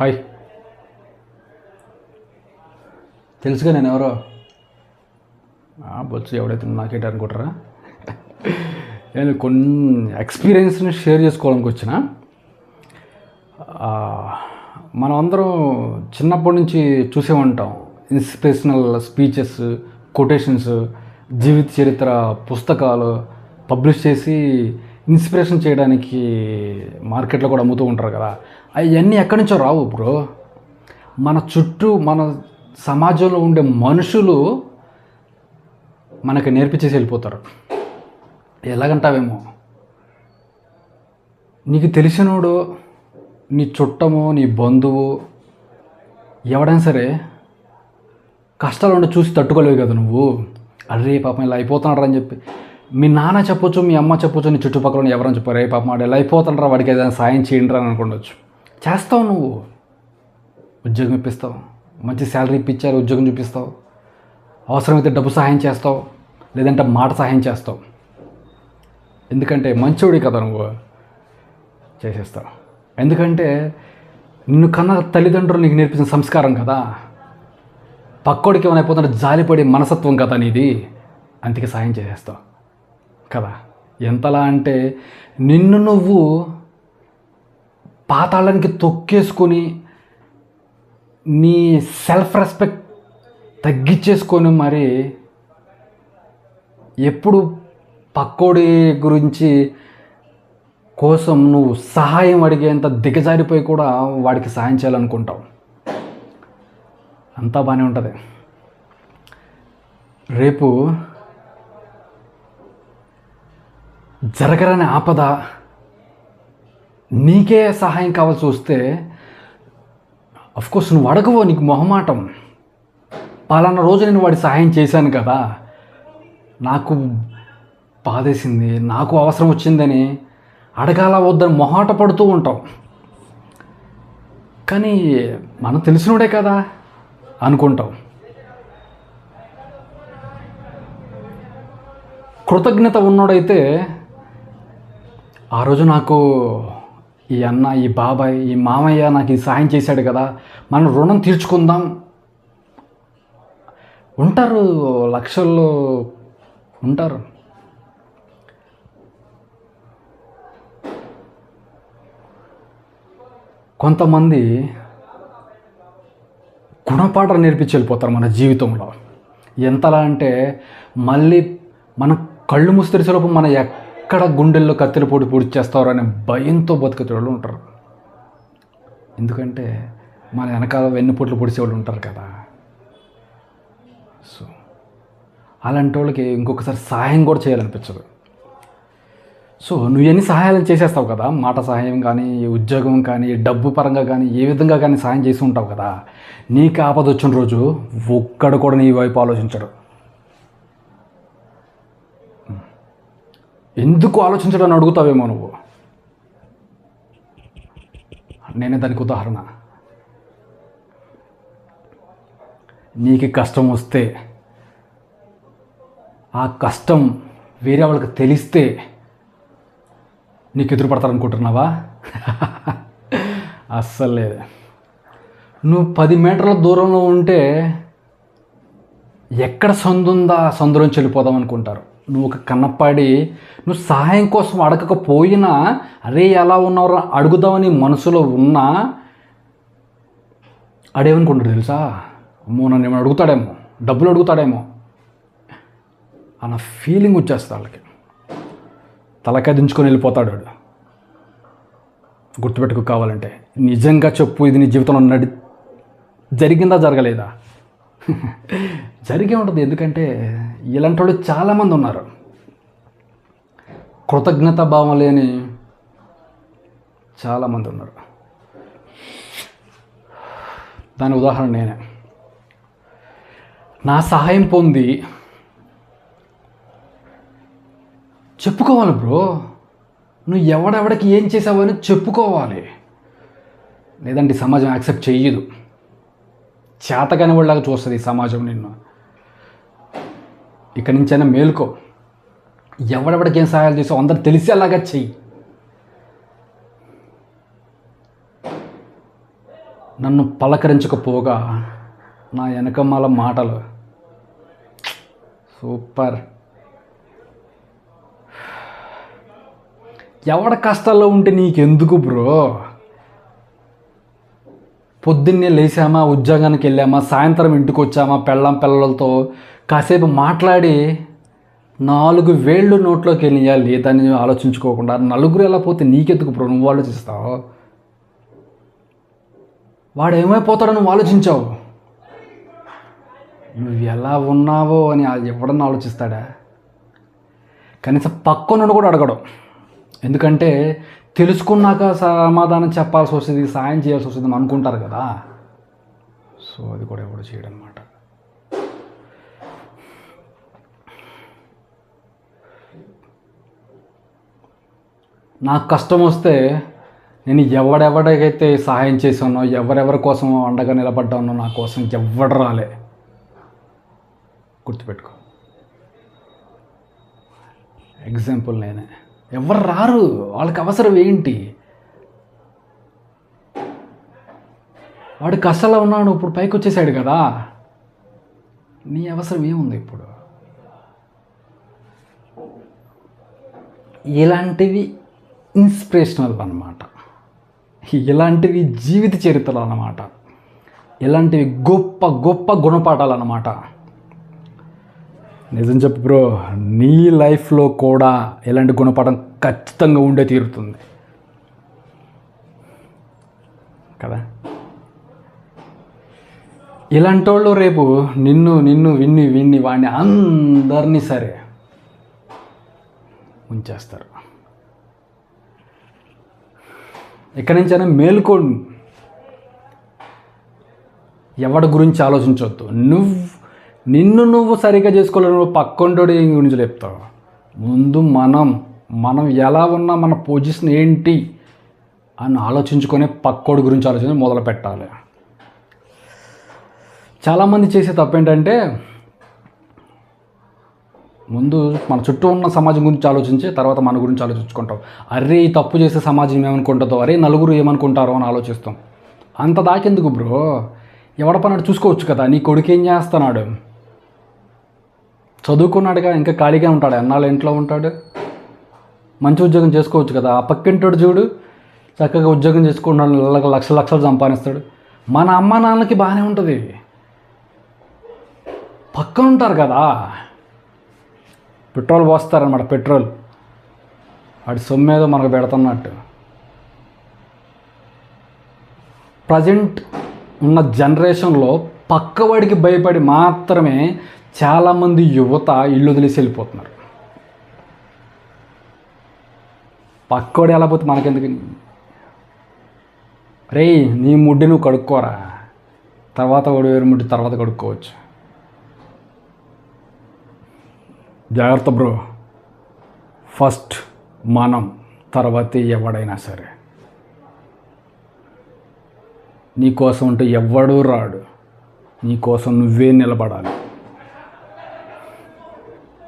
Hi. తెలుసుగా నేను ఎవరో బొచ్చు ఎవడైతే నాకేట అనుకుంటారా? నేను కొన్ని ఎక్స్పీరియన్స్ని షేర్ చేసుకోవడానికి వచ్చిన. మనం అందరం చిన్నప్పటి నుంచి చూసే ఉంటాం. ఇన్స్పిరేషనల్ స్పీచెస్ కొటేషన్స్ జీవిత చరిత్ర పుస్తకాలు పబ్లిష్ చేసి ఇన్స్పిరేషన్ చేయడానికి మార్కెట్లో కూడా అమ్ముతూ ఉంటారు కదా. అవన్నీ ఎక్కడి నుంచో రావు బ్రో. మన చుట్టూ మన సమాజంలో ఉండే మనుషులు మనకు నేర్పించేసి వెళ్ళిపోతారు. ఎలాగంటావేమో? నీకు తెలిసినోడు నీ చుట్టము నీ బంధువు ఎవడైనా సరే కష్టాలు ఉండి చూసి తట్టుకోలేవు కదా నువ్వు. అరే పాపం ఇలా అయిపోతున్నాడు అని చెప్పి. మీ నాన్న చెప్పొచ్చు మీ అమ్మ చెప్పొచ్చు నీ చుట్టుపక్కల ఎవరైనా చెప్పారు రే పాపం వాడు ఇలా అయిపోతుండ్రా వాడికి ఏదైనా సాయం చేయండి అని అనుకుండొచ్చు. చేస్తావు నువ్వు? ఉద్యోగం ఇప్పిస్తావు. మంచి శాలరీ ఇప్పించారు ఉద్యోగం చూపిస్తావు. అవసరమైతే డబ్బు సహాయం చేస్తావు లేదంటే మాట సహాయం చేస్తావు. ఎందుకంటే మంచోడి కదా నువ్వు. చేసేస్తావు ఎందుకంటే నిన్ను కన్న తల్లిదండ్రులు నీకు నేర్పించిన సంస్కారం కదా. పక్కోడికి ఏమైనా అయిపోతుంటే జాలిపడి మనసత్వం కదా నీది. అందుకే సాయం చేసేస్తావు. కదా? ఎంతలా అంటే నిన్ను నువ్వు పాతాళానికి తొక్కేసుకొని నీ సెల్ఫ్ రెస్పెక్ట్ తగ్గించేసుకొని మరి ఎప్పుడు పక్కోడి గురించి కోసం నువ్వు సహాయం అడిగేంత దిగజారిపోయి కూడా వాడికి సహాయం చేయాలనుకుంటావు. అంతా బాగానే ఉంటుంది. రేపు జరగరని ఆపద నీకే సహాయం కావాల్సి వస్తే అఫ్కోర్స్ నువ్వు అడగవో నీకు మొహమాటం. పలానా రోజు నేను వాడి సహాయం చేశాను కదా. నాకు బాధేసింది నాకు అవసరం వచ్చిందని అడగాల వద్దని మొహాట పడుతూ ఉంటాం. కానీ మనం తెలిసినోడే కదా అనుకుంటాం. కృతజ్ఞత ఉన్నోడైతే ఆ రోజు నాకు ఈ అన్న ఈ బాబాయ్ ఈ మామయ్య నాకు ఈ సాయం చేశాడు కదా మనం రుణం తీర్చుకుందాం. ఉంటారు లక్షల్లో ఉంటారు. కొంతమంది గుణపాఠం నేర్పించి వెళ్ళిపోతారు మన జీవితంలో. ఎంతలా అంటే మళ్ళీ మన కళ్ళు ముస్తరిసేలోపు మన ఎక్కడ గుండెల్లో కత్తెల పొడి పొడి చేస్తారో అనే భయంతో బతుకుతే వాళ్ళు ఉంటారు. ఎందుకంటే మన వెనకాల వెన్నుపోట్లు పొడిచేవాళ్ళు ఉంటారు కదా. సో అలాంటి వాళ్ళకి ఇంకొకసారి సహాయం కూడా చేయాలనిపించదు. సో నువ్వు ఎన్ని సహాయాలు చేసేస్తావు కదా? మాట సహాయం కానీ ఉద్యోగం కానీ డబ్బు పరంగా కానీ ఏ విధంగా కానీ సహాయం చేసి ఉంటావు కదా? నీకు ఆపద వచ్చిన రోజు ఒక్కడు కూడా నీ వైపు ఆలోచించడు. ఎందుకు ఆలోచించడం అని అడుగుతావేమో నువ్వు? నేనే దానికి ఉదాహరణ. నీకు కష్టం వస్తే ఆ కష్టం వేరే వాళ్ళకి తెలిస్తే నీకు ఎదురుపడతారనుకుంటున్నావా? అస్సలు లేదు. నువ్వు పది మీటర్ల దూరంలో ఉంటే ఎక్కడ సందుందా? సందులోంచి వెళ్ళిపోదాం అనుకుంటారు. నువ్వు ఒక కన్నపాడి నువ్వు సహాయం కోసం అడగకపోయినా అరే ఎలా ఉన్నావురా అడుగుదామని మనసులో ఉన్నా అడేమనుకుంటాడు తెలుసా? అమ్మో నన్ను ఏమైనా అడుగుతాడేమో డబ్బులు అడుగుతాడేమో అన్న ఫీలింగ్ వచ్చేస్తుంది వాళ్ళకి. తలకాయ దించుకొని వెళ్ళిపోతాడు వాడు. గుర్తుపెట్టుకు కావాలంటే. నిజంగా చెప్పు ఇది నీ జీవితంలో నడి జరిగిందా జరగలేదా? జరిగే ఉంటుంది. ఎందుకంటే ఇలాంటి వాళ్ళు చాలామంది ఉన్నారు. కృతజ్ఞత భావం లేని చాలామంది ఉన్నారు. దాని ఉదాహరణ నేనే. నా సహాయం పొంది చెప్పుకోవాలి బ్రో. నువ్వు ఎవడెవడికి ఏం చేసావని చెప్పుకోవాలి. లేదంటే సమాజం యాక్సెప్ట్ చెయ్యదు. చేతకాని వాళ్ళగా చూస్తుంది ఈ సమాజం నిన్ను. ఇక్కడి నుంచైనా మేలుకో. ఎవడెవడికి ఏం సహాయాలు చేసావు అందరు తెలిసేలాగా చెయ్యి. నన్ను పలకరించకపోగా నా వెనకమ్మల మాటలు. సూపర్. ఎవడ కష్టాల్లో ఉంటే నీకెందుకు బ్రో? పొద్దున్నే లేచామా ఉద్యోగానికి వెళ్ళామా సాయంత్రం ఇంటికి వచ్చామా పెళ్ళం పిల్లలతో కాసేపు మాట్లాడి నాలుగు వేళ్ళు నోట్లోకి వెళ్ళియా లేదని ఆలోచించుకోకుండా నలుగురు ఎలా పోతే నీకెందుకు బ్రో? నువ్వు ఆలోచిస్తావు? వాడు ఏమైపోతాడో నువ్వు ఆలోచించావు. నువ్వు ఎలా ఉన్నావో అని ఎవడన్నా ఆలోచిస్తాడా? కనీసం పక్కనుండి కూడా అడగడం. ఎందుకంటే తెలుసుకున్నాక సమాధానం చెప్పాల్సి వస్తుంది సాయం చేయాల్సి వస్తుంది అని అనుకుంటారు కదా. సో అది కూడా ఎవడు చేయడం అనమాట నాకు కష్టం వస్తే నేను ఎవడెవడికైతే సహాయం చేశానో ఎవరెవరి కోసం అండగా నిలబడ్డానో నా కోసం ఎవడు రాలే. గుర్తుపెట్టుకో. ఎగ్జాంపుల్ నేనే. ఎవరు రారు? వాళ్ళకి అవసరం ఏంటి? వాడు కష్టంలో ఉన్నాడు ఇప్పుడు పైకి వచ్చేసాడు కదా. నీ అవసరం ఏముంది ఇప్పుడు? ఇలాంటివి ఇన్స్పిరేషనల్ అన్నమాట. ఇలాంటివి జీవిత చరిత్రలు అన్నమాట. ఇలాంటివి గొప్ప గొప్ప గుణపాఠాలు అన్నమాట. నిజం చెప్పు బ్రో నీ లైఫ్లో కూడా ఇలాంటి గుణపాఠం ఖచ్చితంగా ఉండే తీరుతుంది. కదా? ఇలాంటి వాళ్ళు రేపు నిన్ను నిన్ను విన్ని విన్ని వాడిని అందరినీ సరే ఉంచేస్తారు ఎక్కడి నుంచైనా మేల్కోండి. ఎవడి గురించి ఆలోచించవద్దు నువ్వు నిన్ను నువ్వు సరిగ్గా చేసుకోలేవు నువ్వు పక్కంటోడి గురించి చెప్తావు. ముందు మనం మనం ఎలా ఉన్నా మన పొజిషన్ ఏంటి అని ఆలోచించుకొని పక్కోడి గురించి ఆలోచించి మొదలు పెట్టాలి. చాలామంది చేసే తప్పు ఏంటంటే ముందు మన చుట్టూ ఉన్న సమాజం గురించి ఆలోచించి తర్వాత మన గురించి ఆలోచించుకుంటాం. అరే ఈ తప్పు చేసే సమాజం ఏమనుకుంటుందో అరే నలుగురు ఏమనుకుంటారో అని ఆలోచిస్తాం. అంత దాకెందుకు బ్రో? ఎవడ పన్నాడు చూసుకోవచ్చు కదా నీ కొడుకు ఏం చేస్తున్నాడు? చదువుకున్నాడుగా ఇంకా ఖాళీగా ఉంటాడు. ఎన్నాళ్ళు ఇంట్లో ఉంటాడు? మంచి ఉద్యోగం చేసుకోవచ్చు కదా. ఆ పక్కింటోడు చూడు చక్కగా ఉద్యోగం చేసుకుంటాడు లక్ష లక్షలు సంపాదిస్తాడు. మన అమ్మ నాన్నలకి బాగానే ఉంటుంది. పక్కన ఉంటారు కదా. పెట్రోల్ పోస్తారనమాట పెట్రోల్. వాడి సొమ్మేదో మనకు పెడుతున్నట్టు. ప్రజెంట్ ఉన్న జనరేషన్లో పక్కవాడికి భయపడి మాత్రమే చాలామంది యువత ఇల్లు వదిలేసి వెళ్ళిపోతున్నారు. పక్కోడు ఎలా పోతే మనకెందుకు? రే నీ ముడ్డి నువ్వు కడుక్కోరా. తర్వాత వాడు వేరు ముడ్డి తర్వాత కడుక్కోవచ్చు. జాగ్రత్త బ్రో. ఫస్ట్ మనం తర్వాత ఎవడైనా సరే. నీకోసం ఉంటే ఎవ్వడూ రాడు. నీకోసం నువ్వే నిలబడాలి.